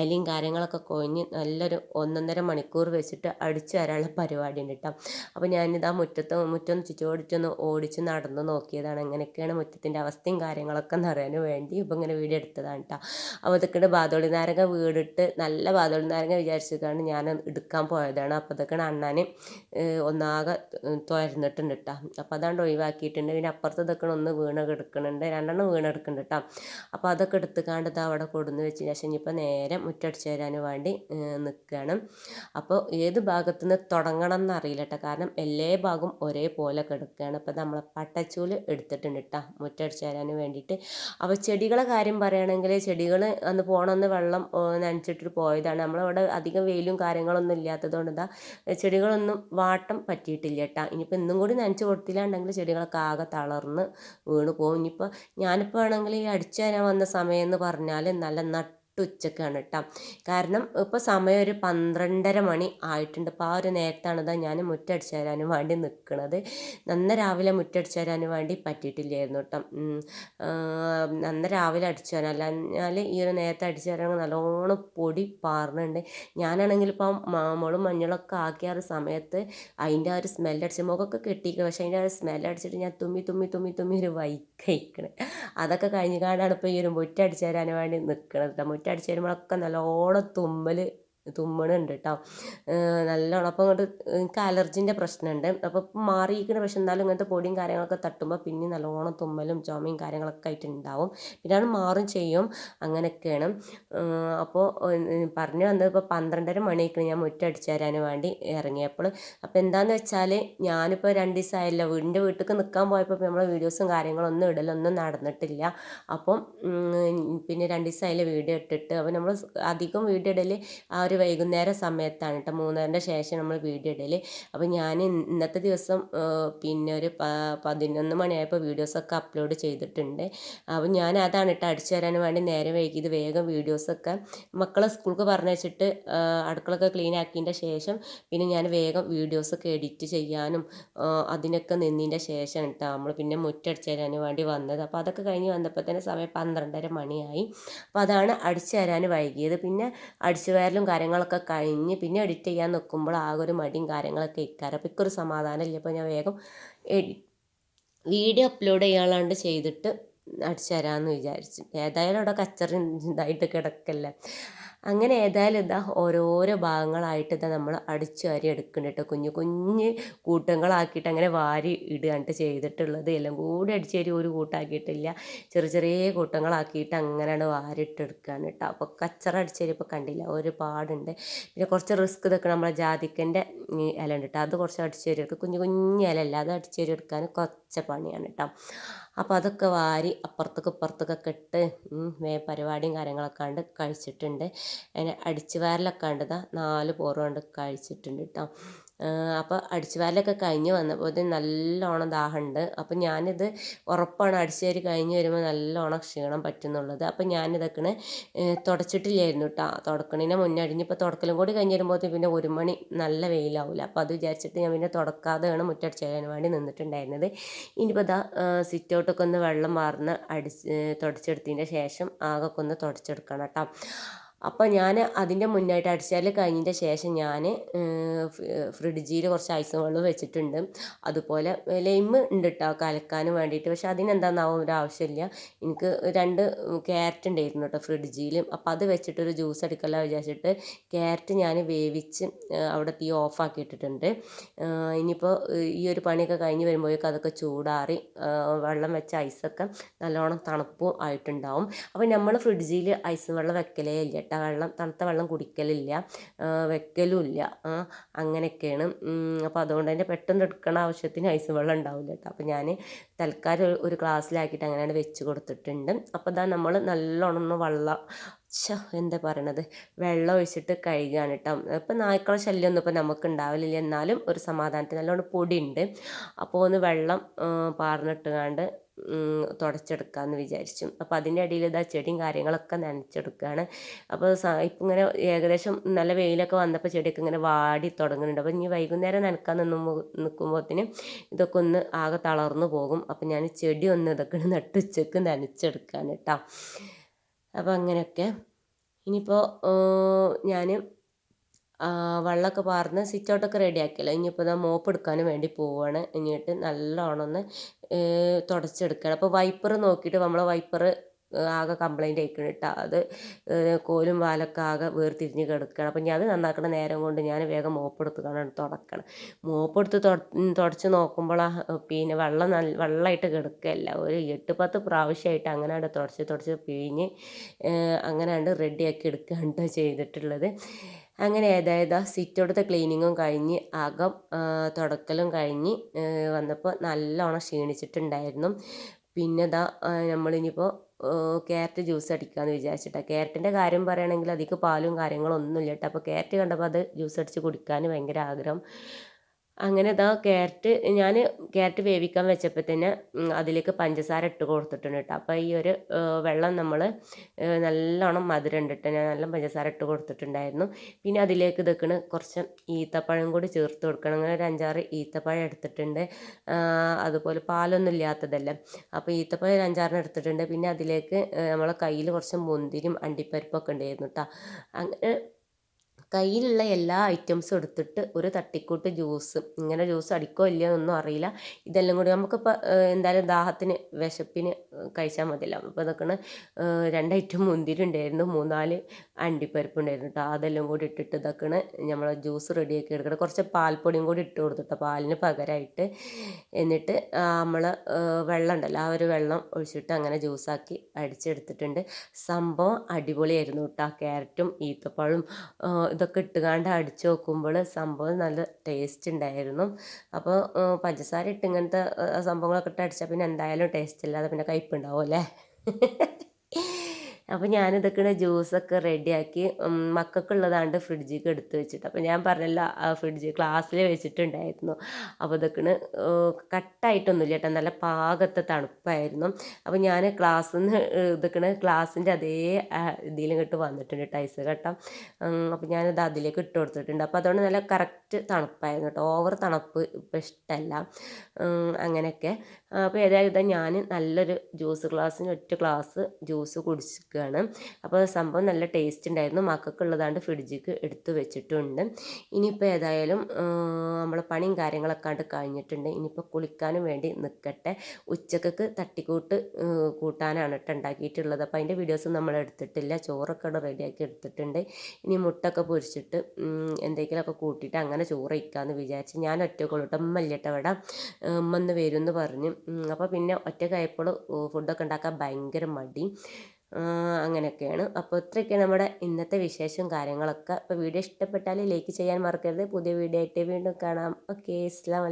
ഇലയും കാര്യങ്ങളൊക്കെ കൊഴിഞ്ഞ് നല്ലൊരു ഒന്നൊന്നര മണിക്കൂർ വെച്ചിട്ട് അടിച്ചു വരാനുള്ള പരിപാടി ഉണ്ട് കേട്ടോ. അപ്പോൾ ഞാനിതാ മുറ്റത്ത് മുറ്റം ചുറ്റോടിച്ചൊന്ന് ഓടിച്ച് നടന്ന് നോക്കിയതാണ് എങ്ങനെയൊക്കെയാണ് മുറ്റത്തിന്റെ അവസ്ഥയും കാര്യങ്ങളൊക്കെ എന്ന് അറിയാൻ വേണ്ടി ഇപ്പോൾ ഇങ്ങനെ വീഡിയോ എടുത്തതാണ് കേട്ടോ. അപ്പോൾ ഇതൊക്കെ ബാദോളി നാരങ്ങ വീടിട്ട് നല്ല ബാദോളി നാരങ്ങ വിചാരിച്ചിട്ടാണ് ഞാൻ എടുക്കാൻ പോയതാണ്. അപ്പോൾ ഇതൊക്കെയാണ് അണ്ണാൻ ഒന്നാകെ തുരന്നിട്ടുണ്ട് കേട്ടോ അപ്പോൾ അതാണ്ട് ഒഴിവാക്കിയിട്ടുണ്ട്. പിന്നെ അപ്പുറത്ത് ഇതൊക്കെ ഒന്ന് വീണ് കിടക്കുന്നുണ്ട് രണ്ടെണ്ണം വീണ് കിടക്കുന്നുണ്ട് കേട്ടോ അപ്പോൾ അതൊക്കെ എടുത്തുകാണ്ട് ഇത് അവിടെ കൊടുന്ന് വെച്ച് ശേഷം ഇനിയിപ്പോൾ നേരെ മുറ്റടിച്ച് തരാൻ വേണ്ടി നിൽക്കുകയാണ് അപ്പോൾ ഏത് ഭാഗത്തു നിന്ന് തുടങ്ങണം എന്നറിയില്ല കേട്ടോ കാരണം എല്ലാ ഭാഗവും ഒരേപോലെ കിടക്കുകയാണ് അപ്പോൾ നമ്മൾ പട്ടച്ചൂൽ എടുത്തിട്ടുണ്ട് കേട്ടോ മുറ്റടിച്ച് തരാൻ വേണ്ടിയിട്ട്. അപ്പോൾ ചെടികളെ കാര്യം പറയുകയാണെങ്കിൽ ചെടികൾ അന്ന് പോകണമെന്ന് വെള്ളം നനച്ചിട്ട് പോയതാണ്. നമ്മളവിടെ അധികം വെയിലും കാര്യങ്ങളൊന്നും ഇല്ലാത്തതുകൊണ്ട് ഇതാ ചെടികളൊന്നും വാട്ടം പറ്റിയിട്ടില്ല കേട്ടോ ഇനിയിപ്പോൾ ഇന്നും കൂടി നനച്ച് കൊടുത്തില്ലാണ്ടെങ്കിൽ ചെടികളൊക്കെ ആകെ തളർന്ന് വീണ് പോകും ഇനിയിപ്പോൾ ഞാനിപ്പോൾ ആണെങ്കിൽ ഈ അടിച്ചു തരാൻ വന്ന സമയം എന്ന് പറഞ്ഞാൽ നല്ല നട്ട് ഉച്ചക്കാണ് കേട്ടോ കാരണം ഇപ്പോൾ സമയം ഒരു പന്ത്രണ്ടര മണി ആയിട്ടുണ്ട്. അപ്പോൾ ആ ഒരു നേരത്താണ് ഇതാ ഞാൻ മുറ്റടിച്ച് തരാനും വേണ്ടി നിൽക്കുന്നത് നന്ന രാവിലെ മുറ്റടിച്ച് തരാനും വേണ്ടി പറ്റിയിട്ടില്ലായിരുന്നു കേട്ടോ നന്ന രാവിലെ അടിച്ചു തരാൻ അല്ലാഞ്ഞാൽ ഈ ഒരു നേരത്തെ അടിച്ചു തരാൻ നല്ലോണം പൊടി പാറുന്നുണ്ട് ഞാനാണെങ്കിൽ ഇപ്പം മാമോളും മഞ്ഞളൊക്കെ ആക്കിയ ഒരു സമയത്ത് അതിന്റെ ആ ഒരു സ്മെല്ലടിച്ച് മുഖമൊക്കെ കെട്ടിക്കുക പക്ഷേ അതിന്റെ ആ ഒരു സ്മെല്ലടിച്ചിട്ട് ഞാൻ തുമ്മി തുമ്മി തുമ്മി തുമ്മി ഒരു വൈക്കഴിക്കണേ അതൊക്കെ കഴിഞ്ഞ് കാണാണ് ഇപ്പോൾ ഈ ഒരു മുറ്റടിച്ചു തരാൻ വേണ്ടി നിൽക്കണത് കേട്ടോ മുറ്റടിച്ചു വരുമ്പോഴൊക്കെ നല്ലോണം തുമ്മൽ തുമ്മണുണ്ട് കേട്ടോ നല്ലോണം. അപ്പോൾ അങ്ങോട്ട് എനിക്ക് അലർജിന്റെ പ്രശ്നമുണ്ട് അപ്പോൾ മാറിയിരിക്കുന്ന പക്ഷേ എന്നാലും ഇങ്ങനത്തെ പൊടിയും കാര്യങ്ങളൊക്കെ തട്ടുമ്പോൾ പിന്നെ നല്ലോണം തുമ്മലും ചുമയും കാര്യങ്ങളൊക്കെ ആയിട്ട് ഉണ്ടാവും പിന്നെ അത് മാറും ചെയ്യും. അങ്ങനെയൊക്കെയാണ്. അപ്പോൾ പറഞ്ഞു വന്നത് ഇപ്പോൾ പന്ത്രണ്ടര മണിയൊക്കെ ഞാൻ മുറ്റടിച്ച് തരാൻ വേണ്ടി ഇറങ്ങിയപ്പോൾ അപ്പോൾ എന്താണെന്ന് വെച്ചാൽ ഞാനിപ്പോൾ രണ്ട് ദിവസമായല്ലോ വീടിന്റെ വീട്ടിലേക്ക് നിൽക്കാൻ പോയപ്പോൾ നമ്മളെ വീഡിയോസും കാര്യങ്ങളൊന്നും ഇടലൊന്നും നടന്നിട്ടില്ല. അപ്പം പിന്നെ രണ്ട് ദിവസമായില്ല വീഡിയോ ഇട്ടിട്ട്. അപ്പോൾ നമ്മൾ അധികം വീഡിയോ ഇടൽ ആ ഒരു വൈകുന്നേര സമയത്താണ് കേട്ടോ. മൂന്നരന്റെ ശേഷം നമ്മൾ വീഡിയോ ഇടൽ അപ്പോൾ ഞാൻ ഇന്നത്തെ ദിവസം പിന്നെ ഒരു പതിനൊന്ന് മണിയായപ്പോൾ വീഡിയോസൊക്കെ അപ്ലോഡ് ചെയ്തിട്ടുണ്ട്. അപ്പോൾ ഞാൻ അതാണ് കേട്ടോ അടിച്ചു തരാൻ വേണ്ടി നേരെ വൈകിയത്. വേഗം വീഡിയോസൊക്കെ മക്കളെ സ്കൂൾക്ക് പറഞ്ഞു വെച്ചിട്ട് അടുക്കളൊക്കെ ക്ലീൻ ആക്കിയതിന്റെ ശേഷം പിന്നെ ഞാൻ വേഗം വീഡിയോസൊക്കെ എഡിറ്റ് ചെയ്യാനും അതിനൊക്കെ നിന്നതിന്റെ ശേഷം കേട്ടോ നമ്മൾ പിന്നെ മുറ്റടിച്ചു തരാൻ വേണ്ടി വന്നത്. അപ്പോൾ അതൊക്കെ കഴിഞ്ഞ് വന്നപ്പോൾ തന്നെ സമയം പന്ത്രണ്ടര മണിയായി. അപ്പോൾ അതാണ് അടിച്ചു തരാൻ വൈകിയത്. പിന്നെ അടിച്ചു വാരലും കാര്യങ്ങളൊക്കെ കഴിഞ്ഞ് പിന്നെ എഡിറ്റ് ചെയ്യാൻ നിൽക്കുമ്പോൾ ആകെ ഒരു മടിയും കാര്യങ്ങളൊക്കെ ഇക്കാരം അപ്പോൾ ഇക്കൊരു സമാധാനം ഇല്ല. അപ്പോൾ ഞാൻ വേഗം വീഡിയോ അപ്ലോഡ് ചെയ്യാനുള്ളതുകൊണ്ട് ചെയ്തിട്ട് അടിച്ചു തരാമെന്ന് വിചാരിച്ചു. ഏതായാലും അവിടെ കച്ചറ ഇതായിട്ട് കിടക്കല്ല. അങ്ങനെ ഏതായാലും ഇതാ ഓരോരോ ഭാഗങ്ങളായിട്ട് ഇതാ നമ്മൾ അടിച്ചു വാരി എടുക്കുന്നുണ്ട് കേട്ടോ. കുഞ്ഞു കുഞ്ഞ് കൂട്ടങ്ങളാക്കിയിട്ട് അങ്ങനെ വാരി ഇടുകയാണ് ചെയ്തിട്ടുള്ളത്. എല്ലാം കൂടി അടിച്ചു വാരി ഒരു കൂട്ടാക്കിയിട്ടില്ല. ചെറിയ ചെറിയ കൂട്ടങ്ങളാക്കിയിട്ട് അങ്ങനെയാണ് വാരിട്ടെടുക്കുകയാണ് കേട്ടോ. അപ്പോൾ കച്ചറ അടിച്ചു ഇപ്പോൾ കണ്ടില്ല ഒരുപാടുണ്ട്. പിന്നെ കുറച്ച് റിസ്ക് ഇതൊക്കെ നമ്മളെ ജാതിക്കന്റെ ഇല ഉണ്ട് കേട്ടോ. അത് കുറച്ച് അടിച്ചു വരി എടുക്കുക. കുഞ്ഞു കുഞ്ഞ് ഇല അല്ല അത് അടിച്ചു വരി എടുക്കാൻ കുറച്ച് പണിയാണ് കേട്ടോ. അപ്പോൾ അതൊക്കെ വാരി അപ്പുറത്തേക്ക് ഇപ്പുറത്തേക്കൊക്കെ ഇട്ട് പരിപാടിയും കാര്യങ്ങളൊക്കെ കണ്ട് കഴിച്ചിട്ടുണ്ട്. അതിനെ അടിച്ചു വാരലൊക്കെ കണ്ടതാ നാല് പോറ് കഴിച്ചിട്ടുണ്ട് കേട്ടോ അപ്പോൾ അടിച്ചു വാരലൊക്കെ കഴിഞ്ഞ് വന്നപ്പോൾ നല്ലോണം ദാഹമുണ്ട്. അപ്പോൾ ഞാനിത് ഉറപ്പാണ് അടിച്ചു വാരി കഴിഞ്ഞ് വരുമ്പോൾ നല്ലോണം ക്ഷീണം പറ്റുന്നുള്ളത്. അപ്പോൾ ഞാനിതൊക്കെ തുടച്ചിട്ടില്ലായിരുന്നു കേട്ടോ തുടക്കണതിന് മുന്നേ അടിഞ്ഞിപ്പോൾ തുടക്കലും കൂടി കഴിഞ്ഞ് വരുമ്പോൾ പിന്നെ ഒരു മണി നല്ല വെയിലാവില്ല അപ്പോൾ അത് വിചാരിച്ചിട്ട് ഞാൻ പിന്നെ തുടക്കാതെയാണ് മുറ്റടിച്ചു വരാൻ വേണ്ടി നിന്നിട്ടുണ്ടായിരുന്നത്. ഇനിയിപ്പോൾ ഇതാ സിറ്റ് ഔട്ടൊക്കെ ഒന്ന് വെള്ളം മാറുന്ന അടിച്ച് തുടച്ചെടുത്തതിന്റെ ശേഷം ആകെ ഒന്ന് തുടച്ചെടുക്കണം കേട്ടോ അപ്പോൾ ഞാൻ അതിന്റെ മുന്നായിട്ട് അടിച്ചാൽ കഴിഞ്ഞതിന്റെ ശേഷം ഞാൻ ഫ്രിഡ്ജിൽ കുറച്ച് ഐസ് വെള്ളം വെച്ചിട്ടുണ്ട്. അതുപോലെ ലൈമ് ഉണ്ട് കേട്ടോ കലക്കാനും വേണ്ടിയിട്ട്. പക്ഷെ അതിനെന്താണെന്നാവും ഒരു ആവശ്യമില്ല. എനിക്ക് രണ്ട് ക്യാരറ്റ് ഉണ്ടായിരുന്നു കേട്ടോ ഫ്രിഡ്ജിൽ അപ്പോൾ അത് വെച്ചിട്ടൊരു ജ്യൂസ് എടുക്കലാ വിചാരിച്ചിട്ട് ക്യാരറ്റ് ഞാൻ വേവിച്ച് അവിടെ തീ ഓഫാക്കി ഇട്ടിട്ടുണ്ട്. ഇനിയിപ്പോൾ ഈ ഒരു പണിയൊക്കെ കഴിഞ്ഞ് വരുമ്പോഴേക്കും അതൊക്കെ ചൂടാറി വെള്ളം വെച്ച ഐസൊക്കെ നല്ലോണം തണുപ്പും ആയിട്ടുണ്ടാവും. അപ്പോൾ നമ്മൾ ഫ്രിഡ്ജിൽ ഐസ് വെള്ളം വെക്കലേ ഇല്ല കേട്ടോ വെള്ളം തണുത്ത വെള്ളം കുടിക്കലില്ല വെക്കലുമില്ല അങ്ങനെയൊക്കെയാണ്. അപ്പോൾ അതുകൊണ്ട് തന്നെ പെട്ടെന്ന് എടുക്കണ ആവശ്യത്തിന് ഐസ് വെള്ളം ഉണ്ടാവില്ല കേട്ടോ. അപ്പോൾ ഞാൻ തൽക്കാലം ഒരു ഗ്ലാസ്സിലാക്കിയിട്ട് അങ്ങനെയാണ് വെച്ച് കൊടുത്തിട്ടുണ്ട്. അപ്പോൾ ഇതാ നമ്മൾ നല്ലോണം ഒന്ന് വെള്ളം എന്താ പറയണത്? വെള്ളം ഒഴിച്ചിട്ട് കഴുകാണ് കേട്ടോ. ഇപ്പം നായ്ക്കളെ ശല്യമൊന്നും ഇപ്പം നമുക്ക് ഉണ്ടാവില്ല എന്നാലും ഒരു സമാധാനത്തിന് നല്ലോണം പൊടിയുണ്ട്. അപ്പോൾ ഒന്ന് വെള്ളം പാർന്നിട്ട് പാർന്നിട്ടുകാണ്ട് തുടച്ചെടുക്കാമെന്ന് വിചാരിച്ചു. അപ്പോൾ അതിന്റെ ഇടയിൽ ഇതാ ചെടിയും കാര്യങ്ങളൊക്കെ നനച്ചെടുക്കുകയാണ് അപ്പോൾ ഇപ്പം ഇങ്ങനെ ഏകദേശം നല്ല വെയിലൊക്കെ വന്നപ്പോൾ ചെടിയൊക്കെ ഇങ്ങനെ വാടി തുടങ്ങുന്നുണ്ട്. അപ്പോൾ ഇനി വൈകുന്നേരം നനക്കാൻ നിന്നുമ്പോൾ നിൽക്കുമ്പോഴത്തേനും ഇതൊക്കെ ഒന്ന് ആകെ തളർന്നു പോകും. അപ്പോൾ ഞാൻ ചെടി ഒന്ന് ഇതൊക്കെ നട്ടുച്ചക്ക് നനച്ചെടുക്കാൻ കേട്ടോ അപ്പോൾ അങ്ങനെയൊക്കെ. ഇനിയിപ്പോൾ ഞാൻ വെള്ളമൊക്കെ പാർന്ന് സിറ്റ് ഔട്ടൊക്കെ റെഡിയാക്കിയല്ലോ. ഇനിയിപ്പോൾ ഇതാ മോപ്പ് എടുക്കാനും വേണ്ടി പോവുകയാണ് എന്നിട്ട് നല്ലോണം ഒന്ന് തുടച്ചെടുക്കണം. അപ്പോൾ വൈപ്പർ നോക്കിയിട്ട് നമ്മൾ വൈപ്പർ ആകെ കംപ്ലൈന്റ് ആയിക്കണം കേട്ടോ അത് കോലും വാലൊക്കെ ആകെ വേർതിരിഞ്ഞ് കിടക്കുകയാണ് അപ്പം ഞാൻ അത് നന്നാക്കണ നേരം കൊണ്ട് ഞാൻ വേഗം മോപ്പെടുത്ത് കാണാൻ തുടക്കണം. മോപ്പെടുത്ത് തുടച്ച് നോക്കുമ്പോൾ പിന്നെ വെള്ളം നല്ല വെള്ളമായിട്ട് കിടക്കുകയല്ല ഒരു എട്ട് പത്ത് പ്രാവശ്യമായിട്ട് അങ്ങനെയാണ് തുടച്ച് തുടച്ച് പിഴിഞ്ഞ് അങ്ങനെയാണ് റെഡിയാക്കി എടുക്കുകയാണ് ചെയ്തിട്ടുള്ളത്. അങ്ങനെ ഏതായത് സിറ്റോടത്തെ ക്ലീനിങ്ങും കഴിഞ്ഞ് അകം തുടക്കലും കഴിഞ്ഞ് വന്നപ്പോൾ നല്ലോണം ക്ഷീണിച്ചിട്ടുണ്ടായിരുന്നു. പിന്നെ ഇതാ നമ്മളിനിയിപ്പോൾ ക്യാരറ്റ് ജ്യൂസ് അടിക്കാമെന്ന് വിചാരിച്ചിട്ടാണ് ക്യാരറ്റിന്റെ കാര്യം പറയുകയാണെങ്കിൽ അധികം പാലും കാര്യങ്ങളൊന്നും ഇല്ല കേട്ടോ. അപ്പോൾ ക്യാരറ്റ് കണ്ടപ്പോൾ അത് ജ്യൂസ് അടിച്ച് കുടിക്കാൻ ഭയങ്കര ആഗ്രഹം. അങ്ങനെ ഇതാ ക്യാരറ്റ് ഞാൻ ക്യാരറ്റ് വേവിക്കാൻ വെച്ചപ്പോൾ തന്നെ അതിലേക്ക് പഞ്ചസാര ഇട്ട് കൊടുത്തിട്ടുണ്ട് കേട്ടോ അപ്പോൾ ഈ ഒരു വെള്ളം നമ്മൾ നല്ലോണം മധുരം ഉണ്ട് കേട്ടോ ഞാൻ നല്ല പഞ്ചസാര ഇട്ട് കൊടുത്തിട്ടുണ്ടായിരുന്നു. പിന്നെ അതിലേക്ക് ഇതൊക്കെയാണ് കുറച്ച് ഈത്തപ്പഴം കൂടി ചേർത്ത് കൊടുക്കണം. അങ്ങനെ ഒരു അഞ്ചാറ് ഈത്തപ്പഴം എടുത്തിട്ടുണ്ട്. അതുപോലെ പാലൊന്നും ഇല്ലാത്തതല്ല. അപ്പോൾ ഈത്തപ്പഴം ഒരു അഞ്ചാറിന് എടുത്തിട്ടുണ്ട്. പിന്നെ അതിലേക്ക് നമ്മളെ കയ്യിൽ കുറച്ച് മുന്തിരിയും അണ്ടിപ്പരിപ്പൊക്കെ ഉണ്ടായിരുന്നു കേട്ടോ അങ്ങനെ കയ്യിലുള്ള എല്ലാ ഐറ്റംസും എടുത്തിട്ട് ഒരു തട്ടിക്കൂട്ട് ജ്യൂസ് ഇങ്ങനെ ജ്യൂസ് അടിക്കോ ഇല്ലയോ എന്നൊന്നും അറിയില്ല. ഇതെല്ലാം കൂടി നമുക്കിപ്പോൾ എന്തായാലും ദാഹത്തിന് വിശപ്പിന് കഴിച്ചാൽ മതിയല്ലോ. അപ്പോൾ ഇതൊക്കെയാണ് രണ്ട് ഐറ്റം മുന്തിരി ഉണ്ടായിരുന്നു മൂന്നാൽ അണ്ടിപ്പരിപ്പ് ഉണ്ടായിരുന്നു കേട്ടോ അതെല്ലാം കൂടി ഇട്ടിട്ട് ഇതൊക്കെയാണ് നമ്മൾ ജ്യൂസ് റെഡിയാക്കി എടുക്കണം കുറച്ച് പാൽപ്പൊടിയും കൂടി ഇട്ട് കൊടുത്തിട്ടോ പാലിന് പകരമായിട്ട് എന്നിട്ട് നമ്മൾ വെള്ളം ഉണ്ടല്ലോ ആ ഒരു വെള്ളം ഒഴിച്ചിട്ട് അങ്ങനെ ജ്യൂസാക്കി അടിച്ചെടുത്തിട്ടുണ്ട്. സംഭവം അടിപൊളിയായിരുന്നു കേട്ടോ ക്യാരറ്റും ഈത്തപ്പഴവും ഇതൊക്കെ ഇട്ടുകാണ്ട് അടിച്ച് നോക്കുമ്പോൾ സംഭവം നല്ല ടേസ്റ്റ് ഉണ്ടായിരുന്നു അപ്പോൾ പഞ്ചസാര ഇട്ട് ഇങ്ങനത്തെ സംഭവങ്ങളൊക്കെ ഇട്ട് അടിച്ചാൽ പിന്നെ എന്തായാലും ടേസ്റ്റ് ഇല്ലാതെ പിന്നെ കയ്പ്പുണ്ടാവും അല്ലേ അപ്പോൾ ഞാനിതൊക്കെ ജ്യൂസൊക്കെ റെഡിയാക്കി മക്കൾക്കുള്ളതാണ്ട് ഫ്രിഡ്ജിലേക്ക് എടുത്ത് വെച്ചിട്ട്. അപ്പോൾ ഞാൻ പറഞ്ഞല്ലോ ആ ഫ്രിഡ്ജ് ക്ലാസ്സിൽ വെച്ചിട്ടുണ്ടായിരുന്നു. അപ്പോൾ ഇതൊക്കെ കട്ടായിട്ടൊന്നുമില്ല കേട്ടോ. നല്ല പാകത്തെ തണുപ്പായിരുന്നു. അപ്പോൾ ഞാൻ ക്ലാസ്സിൽ നിന്ന് ഇതൊക്കെ ക്ലാസ്സിന്റെ അതേ ഇതിലും ഇങ്ങോട്ട് വന്നിട്ടുണ്ട് ടൈസ് കേട്ടോ. അപ്പോൾ ഞാനിത് അതിലേക്ക് ഇട്ട് കൊടുത്തിട്ടുണ്ട്. അപ്പോൾ അതുകൊണ്ട് നല്ല കറക്റ്റ് തണുപ്പായിരുന്നു കേട്ടോ. ഓവർ തണുപ്പ് ഇപ്പോൾ ഇഷ്ടമല്ല അങ്ങനെയൊക്കെ. അപ്പോൾ ഏതായാലും ഇതാ ഞാൻ നല്ലൊരു ജ്യൂസ് ഗ്ലാസ്സിന് ഒറ്റ ഗ്ലാസ് ജ്യൂസ് കുടിച്ചിരിക്കുകയാണ്. അപ്പോൾ സംഭവം നല്ല ടേസ്റ്റ് ഉണ്ടായിരുന്നു. മക്കൾക്ക് ഉള്ളതാണ്ട് ഫ്രിഡ്ജിക്ക് എടുത്തു വെച്ചിട്ടുണ്ട്. ഇനിയിപ്പോൾ ഏതായാലും നമ്മൾ പണിയും കാര്യങ്ങളൊക്കെ ആണ്ട് കഴിഞ്ഞിട്ടുണ്ട്. ഇനിയിപ്പോൾ കുളിക്കാനും വേണ്ടി നിൽക്കട്ടെ ഉച്ചക്കൊക്കെ തട്ടിക്കൂട്ട് കൂട്ടാനാണ് കേട്ടോ ഉണ്ടാക്കിയിട്ടുള്ളത്. അപ്പോൾ അതിന്റെ വീഡിയോസ് നമ്മൾ എടുത്തിട്ടില്ല. ചോറൊക്കെ റെഡിയാക്കി എടുത്തിട്ടുണ്ട്. ഇനി മുട്ടൊക്കെ പൊരിച്ചിട്ട് എന്തെങ്കിലുമൊക്കെ കൂട്ടിയിട്ട് അങ്ങനെ ചോറ് വയ്ക്കാമെന്ന് വിചാരിച്ച് ഞാൻ ഒറ്റക്കുള്ളൂ കേട്ടോ അമ്മന്ന് വരും എന്ന് പറഞ്ഞ് അപ്പോൾ പിന്നെ ഒറ്റക്കായപ്പോൾ ഫുഡൊക്കെ ഉണ്ടാക്കാൻ ഭയങ്കര മടി. അങ്ങനെയൊക്കെയാണ്. അപ്പോൾ ഇത്രയൊക്കെയാണ് നമ്മുടെ ഇന്നത്തെ വിശേഷം കാര്യങ്ങളൊക്കെ. അപ്പോൾ വീഡിയോ ഇഷ്ടപ്പെട്ടാൽ ലൈക്ക് ചെയ്യാൻ മറക്കരുത്. പുതിയ വീഡിയോ ആയിട്ട് വീണ്ടും കാണാം. ഓക്കെ അസ്സാം